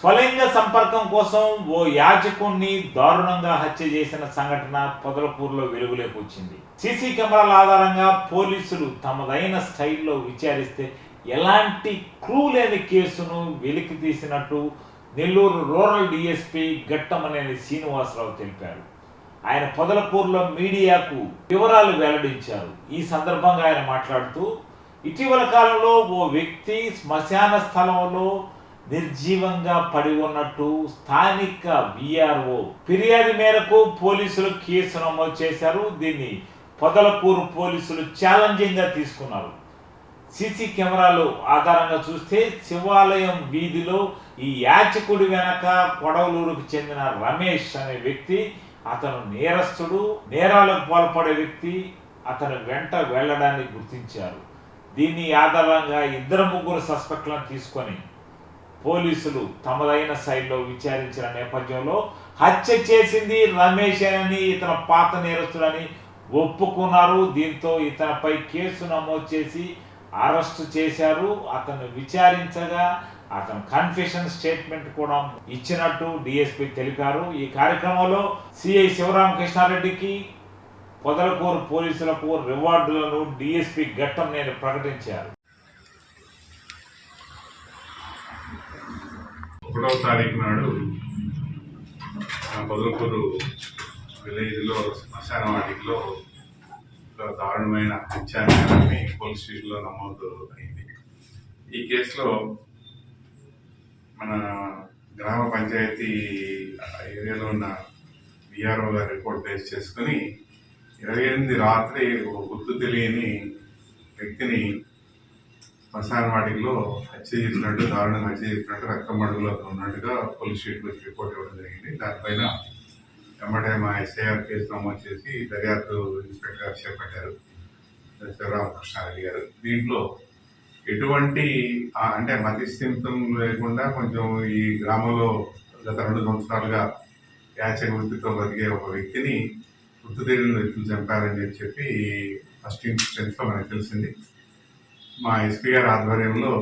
స్వలింగ సంపర్కం కోసం ఓ యాచకుణ్ణి దారుణంగా హత్య చేసిన సంఘటన పొదలపూర్లో వెలుగులోకి వచ్చింది. సీసీ కెమెరాల ఆధారంగా పోలీసులు తమదైన స్టైల్లో విచారిస్తే ఎలాంటి క్రూ లేని కేసును వెలికి తీసినట్టు నెల్లూరు రూరల్ డిఎస్పీ గట్టమనేని శ్రీనివాసరావు తెలిపారు. ఆయన పొదలపూర్లో మీడియాకు వివరాలు వెల్లడించారు. ఈ సందర్భంగా ఆయన మాట్లాడుతూ ఇటీవల కాలంలో ఓ వ్యక్తి శ్మశాన స్థలంలో నిర్జీవంగా పడి ఉన్నట్టు స్థానిక విఆర్ఓ ఫిర్యాదు మేరకు పోలీసులు కేసు నమోదు చేశారు. దీన్ని పొదలపూరు పోలీసులు ఛాలెంజింగ్గా తీసుకున్నారు. సీసీ కెమెరాలు ఆధారంగా చూస్తే శివాలయం వీధిలో ఈ యాచకుడి వెనక కొడవలూరుకు చెందిన రమేష్ అనే వ్యక్తి అతను నేరస్తుడు నేరాలకు పాల్పడే వ్యక్తి అతను వెంట వెళ్ళడాన్ని గుర్తించారు. దీన్ని ఆధారంగా ఇద్దరు ముగ్గురు సస్పెక్ట్లను తీసుకొని పోలీసులు తమదైన శైలిలో విచారించిన నేపథ్యంలో హత్య చేసింది రమేష్ అని ఇతను పాత నేరస్తుడని ఒప్పుకున్నారు. దీంతో ఇతనిపై కేసు నమోదు చేసి అరెస్ట్ చేశారు. అతను విచారించగా అతను కన్ఫెషన్ స్టేట్మెంట్ కూడా ఇచ్చినట్టు డిఎస్పీ తెలిపారు. ఈ కార్యక్రమంలో సిఐ శివరామకృష్ణారెడ్డికి పొదలకూరు పోలీసులకు రివార్డులను డిఎస్పీ ఘట్టం నేను ప్రకటించారు. ఒకటవ తారీఖు నాడు ఆ పొదలకూరు విలేజ్లో శ్మశాన వాటిలో ఒక దారుణమైన హత్యాన్ని పోలీస్ స్టేషన్లో నమోదు అయింది. ఈ కేసులో మన గ్రామ పంచాయతీ ఏరియాలో ఉన్న విఆర్ఓ గారి రిపోర్ట్ బేస్ చేసుకుని ఇరవై ఎనిమిది రాత్రి ఒక గుర్తు తెలియని వ్యక్తిని శ్మశాన వాటిలో హత్య చేసినట్టు దారుణంగా హత్య చేసినట్టు రక్తం మడుగులో ఉన్నట్టుగా పోలీస్ స్టేషన్లో రిపోర్ట్ ఇవ్వడం జరిగింది. దానిపైన వెంబడే మా ఎస్ఐఆర్ కేసు నమోదు చేసి దర్యాప్తు ఇన్స్పెక్టర్ గారు చేపట్టారు శివరామకృష్ణారెడ్డి గారు. దీంట్లో ఎటువంటి అంటే మతిస్థిమితం లేకుండా కొంచెం ఈ గ్రామంలో గత రెండు సంవత్సరాలుగా యాచక వృత్తితో బతికే ఒక వ్యక్తిని గుర్తు తెలియని వ్యక్తులు చంపారని చెప్పి ఫస్ట్ ఇన్సిడెంట్స్లో మనకు తెలిసింది. మా ఎస్పీ గారి ఆధ్వర్యంలో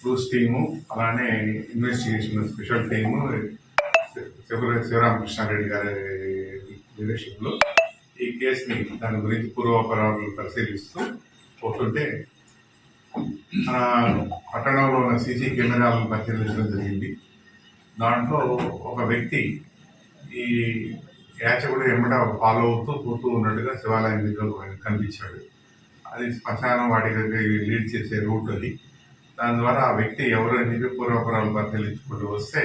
క్రూస్ టీము అలానే ఇన్వెస్టిగేషన్ స్పెషల్ టీము శివరామకృష్ణారెడ్డి గారి లీడర్షిప్లో ఈ కేసుని దాని గురించి పూర్వాపరాలు పరిశీలిస్తూ పోతుంటే మన పట్టణంలో ఉన్న సీసీ కెమెరాలను పరిశీలించడం జరిగింది. దాంట్లో ఒక వ్యక్తి ఈ యాచకుడు ఎమ్మట ఫాలో అవుతూ పోతూ ఉన్నట్టుగా శివాలయం దగ్గర కనిపించాడు. అది శ్మశానం వాటికి లీడ్ చేసే రూట్ అది. దాని ద్వారా ఆ వ్యక్తి ఎవరు అని చెప్పి పూర్వపురాలు పరిశీలించుకుంటూ వస్తే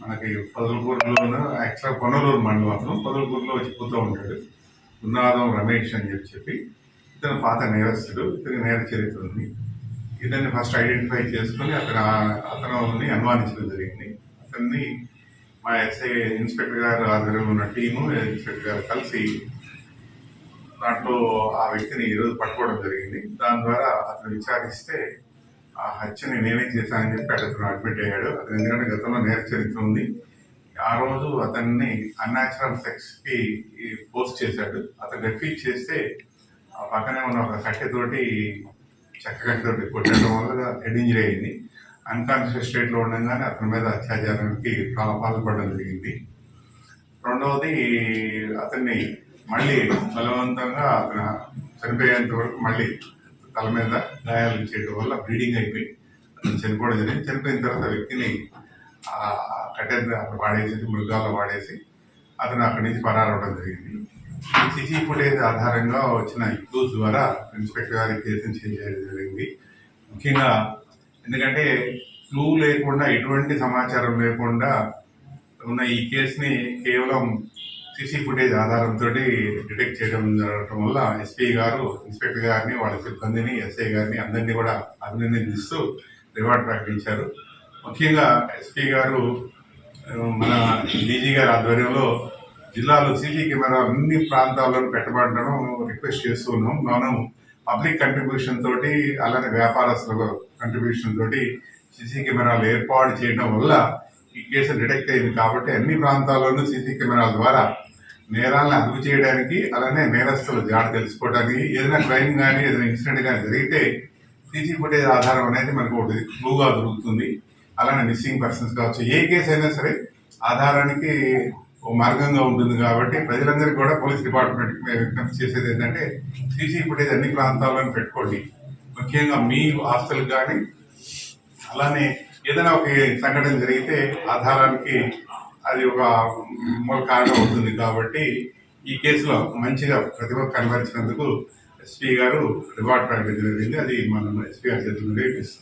మనకి పొదలకూరులోను యాక్చువల్గా కొనలూరు మండలం అతను పొదలకూరులో వచ్చి పోతూ ఉంటాడు. ఉన్నాదం రమేష్ అని చెప్పి చెప్పి ఇతను పాత నేరస్తుడు ఇతని నేర చరిత్ర ఉంది. ఇతన్ని ఫస్ట్ ఐడెంటిఫై చేసుకుని అతను అతనుని అనుమానించడం జరిగింది. అతన్ని మా ఎస్ఐ ఇన్స్పెక్టర్ గారు ఆధ్వర్యంలో ఉన్న టీము ఇన్స్పెక్టర్ గారు కలిసి దాంట్లో ఆ వ్యక్తిని ఈరోజు పట్టుకోవడం జరిగింది. దాని ద్వారా అతను విచారిస్తే ఆ హత్యని నేనే చేశానని చెప్పి అతను అడ్మిట్ అయ్యాడు. అతను ఎందుకంటే గతంలో నేర చరిత్ర ఉంది. ఆ రోజు అతన్ని అన్యాచురల్ సెక్స్కి పోస్ట్ చేశాడు. అతను రిఫీట్ చేస్తే ఆ పక్కనే ఉన్న ఒక కట్టెతోటి చక్కగట్టతోటి కొట్టడం వల్ల హెడ్ ఇంజరీ అయింది. అన్కాన్షియస్ స్టేట్లో ఉండగానే అతని మీద అత్యాచారానికి పా- పాల్పడడం జరిగింది. రెండవది అతన్ని మళ్ళీ బలవంతంగా అతను చనిపోయేంత వరకు మళ్ళీ తల మీద గాయాలు చేయడం వల్ల బ్లీడింగ్ అయిపోయి చనిపోవడం జరిగింది. చనిపోయిన తర్వాత వ్యక్తిని కట్టెన్ అక్కడ వాడేసి మృగాల్లో వాడేసి అతను అక్కడి నుంచి పరారవడం జరిగింది. సిసి ఫుటేజ్ ఆధారంగా వచ్చిన క్లూస్ ద్వారా ఇన్స్పెక్టర్ గారికి కేసును చేయడం జరిగింది. ముఖ్యంగా ఎందుకంటే క్లూ లేకుండా ఎటువంటి సమాచారం లేకుండా ఉన్న ఈ కేసుని కేవలం సీసీ ఫుటేజ్ ఆధారంతో డిటెక్ట్ చేయడం జరగడం వల్ల ఎస్పీ గారు ఇన్స్పెక్టర్ గారిని వాళ్ళ సిబ్బందిని ఎస్ఐ గారిని అందరినీ కూడా అభినందిస్తూ రివార్డ్ ప్రకటించారు. ముఖ్యంగా ఎస్పీ గారు మన డీజీ గారి ఆధ్వర్యంలో జిల్లాలో సీసీ కెమెరా అన్ని ప్రాంతాల్లో పెట్టబడడం రిక్వెస్ట్ చేస్తూ ఉన్నాం. మనం పబ్లిక్ కంట్రిబ్యూషన్ తోటి అలానే వ్యాపారస్తుల కంట్రిబ్యూషన్ తోటి సీసీ కెమెరాలు ఏర్పాటు చేయడం వల్ల ఈ కేసు డిటెక్ట్ అయింది కాబట్టి అన్ని ప్రాంతాల్లోనూ సీసీ కెమెరాల ద్వారా నేరాలను అదుపు చేయడానికి అలానే నేరస్తులు జాడ తెలుసుకోవడానికి ఏదైనా క్రైమ్ కానీ ఏదైనా ఇన్సిడెంట్ కానీ జరిగితే సీసీ ఫుటేజ్ ఆధారం అనేది మనకు ఒకటి క్లూగా దొరుకుతుంది. అలానే మిస్సింగ్ పర్సన్స్ కావచ్చు ఏ కేసు అయినా సరే ఆధారానికి ఓ మార్గంగా ఉంటుంది కాబట్టి ప్రజలందరికీ కూడా పోలీస్ డిపార్ట్మెంట్ విజ్ఞప్తి చేసేది ఏంటంటే సీసీ ఫుటేజ్ అన్ని ప్రాంతాలను పెట్టుకోండి. ముఖ్యంగా మీ ఆస్తులకు కానీ అలానే ఏదైనా ఒక సంఘటన జరిగితే ఆధారానికి అది ఒక మూల కారణం అవుతుంది కాబట్టి ఈ కేసులో మంచిగా ప్రతిభ కనబరిచినందుకు ఎస్పీ గారు రివార్డ్ ప్రకటించడం జరిగింది. అది మనం ఎస్పీ గారి చేతుల ఇప్పిస్తాం